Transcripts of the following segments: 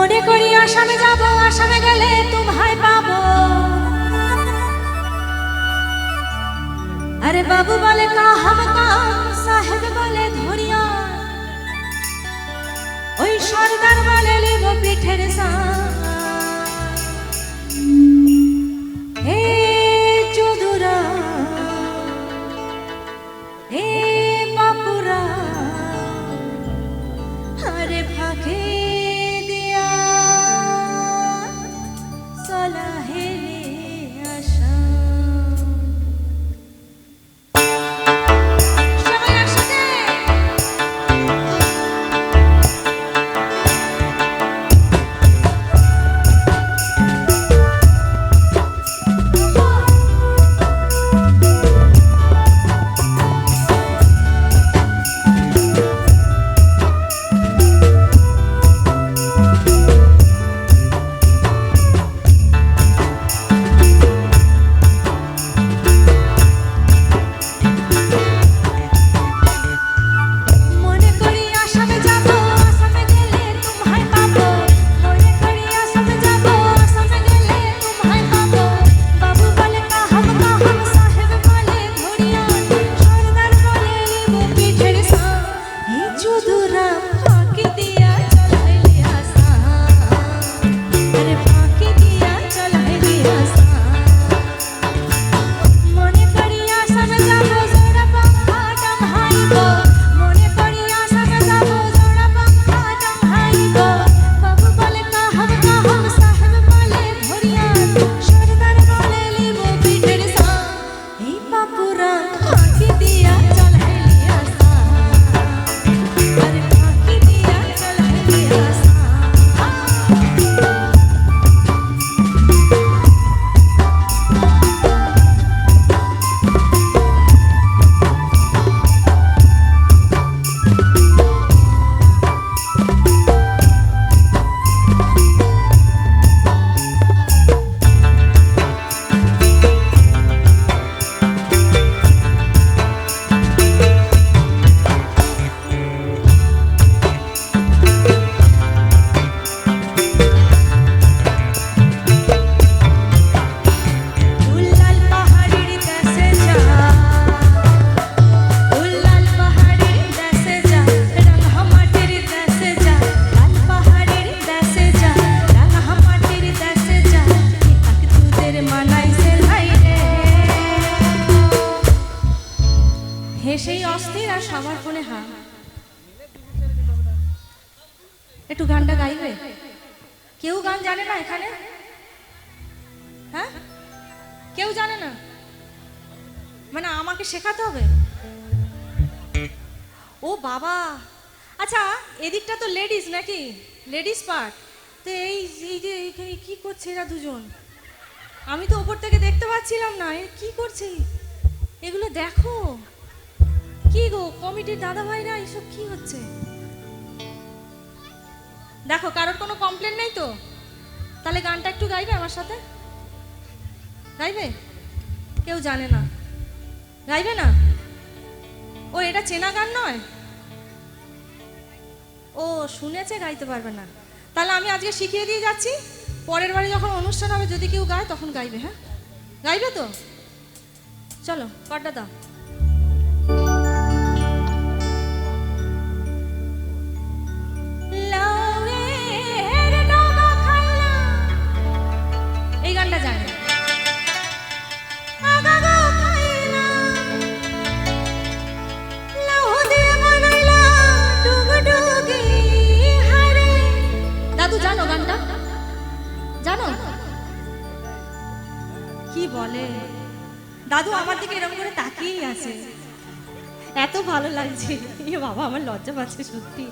মনে করি আসামে যাব, আসামে গেলে তোমায় পাবো। আরে বাবু বলে কা হাম কাম, সাহেব বলে ধরিয়া। ওই সর্দার বলে লিব পিঠের সা গানটা গাইবে? কেউ গান জানে না এখানে? হ্যাঁ? কেউ জানে না? মানে আমাকে শেখাতে হবে? ও বাবা! আচ্ছা এদিকটা তো লেডিস নাকি? লেডিস পার্ট তো এই এই যে এইখানে কি করছে এরা দুজন? আমি তো ওপর থেকে দেখতে পাচ্ছিলাম না, এ কি করছে? এগুলো দেখো। কি গো, কমিটির দাদা ভাইরা এইসব কি হচ্ছে? দেখো, কারোর কোনো কমপ্লেন নেই তো? তাহলে গানটা একটু গাইবে আমার সাথে? গাইবে? কেউ জানে না। গাইবে না? ও, এটা চেনা গান নয়? ও, শুনেছে, গাইতে পারবে না। তাহলে আমি আজকে শিখিয়ে দিয়ে যাচ্ছি। পরের বারে যখন অনুষ্ঠান হবে, যদি কেউ গায়, তখন গাইবে হ্যাঁ? গাইবে তো? চলো কটা দাও। জানো গানটা? জানো? কি বলে? দাদু আমার দিকে এরকম করে তাকিয়েই আছে। এত ভালো লাগছে। এ বাবা, আমার লজ্জা পাচ্ছে সত্যি।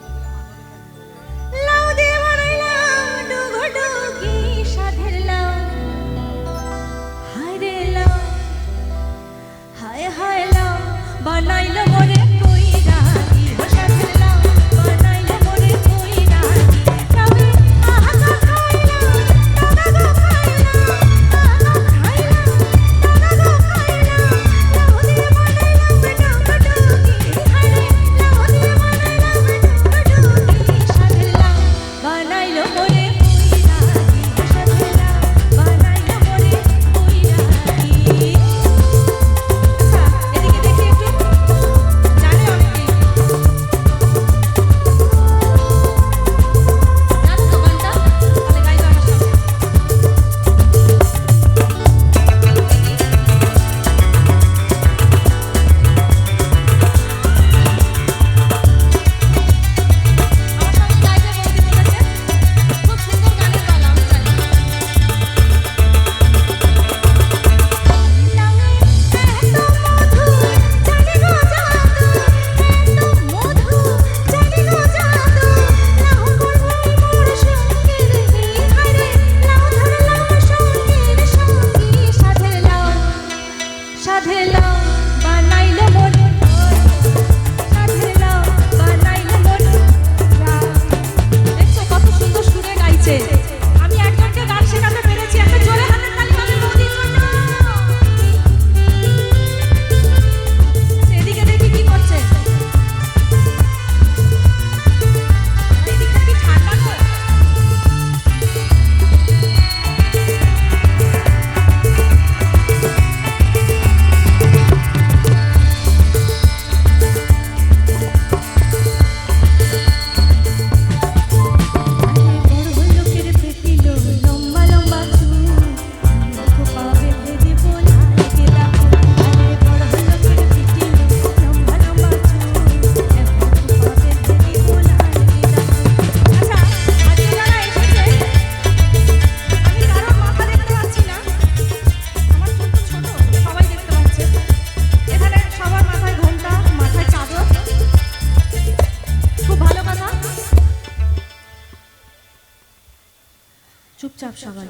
চুপচাপ সবাই।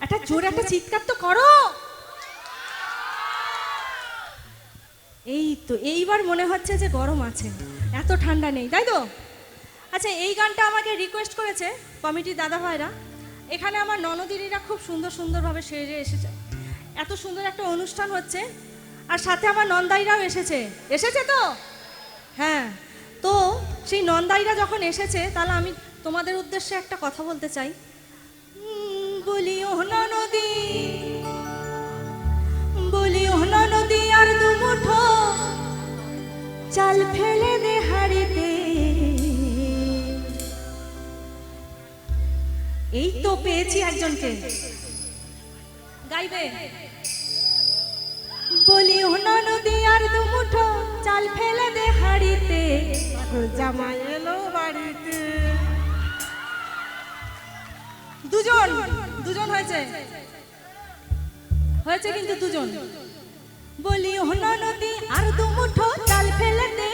একটা জোরে একটা চিৎকার তো করো। এই তো, এইবার মনে হচ্ছে যে গরম আছে। এত ঠান্ডা নেই, তাই তো? আচ্ছা এই গানটা আমাকে রিকোয়েস্ট করেছে কমিটির দাদা ভাইরা। এখানে আমার ননদিনীরা খুব সুন্দর সুন্দরভাবে সেরে এসেছে। এত সুন্দর একটা অনুষ্ঠান হচ্ছে। আর সাথে আমার নন্দাইরাও এসেছে। এসেছে তো? হ্যাঁ। তো, সেই নন্দাইরা যখন এসেছে, তাহলে আমি তোমাদের উদ্দেশ্যে একটা কথা বলতে চাই। চাল ফেলে এই তো পেয়েছি একজনকে। গাইবে? বলি ও নদী আর দু মুঠো চাল ফেলে দে হাড়িতে। জামাই এলো। হয়েছে? হয়েছে কিন্তু দুজন। বলি হলো নদী আর দু মুঠো চাল ফেলে দে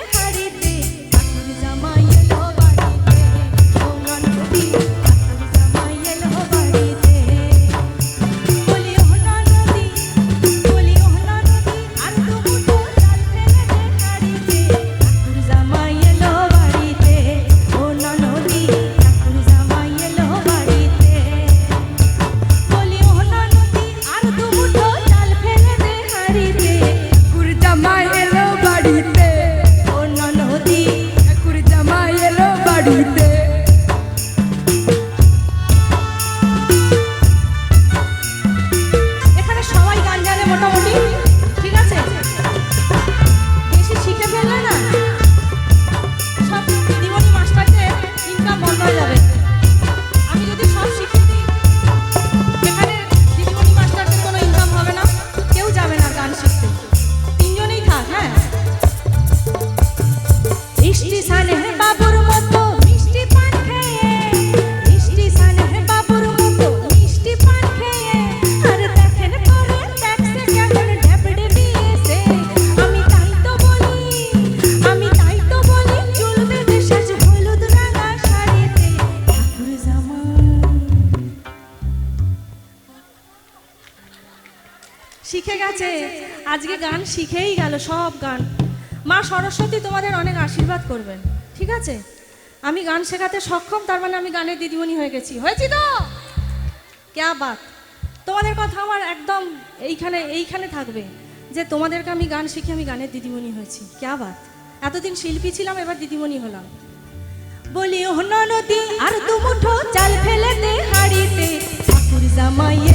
আজকে গান শিখেই গেল সব গান। মা সরস্বতী তোমাদের অনেক আশীর্বাদ করবেন, ঠিক আছে? আমি গান শেখাতে সক্ষম, তার মানে আমি গানের দিদিমণি হয়ে গেছি। হয়েছি তো? ক্যা বাত? তোমাদের কথা আমার একদম এইখানে এইখানে থাকবে যে তোমাদেরকে আমি গান শিখে আমি গানের দিদিমণি হয়েছি। ক্যা বাত? এতদিন শিল্পী ছিলাম, এবার দিদিমণি হলাম। বলি ও নদী আর দু মুঠো চাল ফেলে দে হাড়িতে। ঠাকুর জামাইয়ে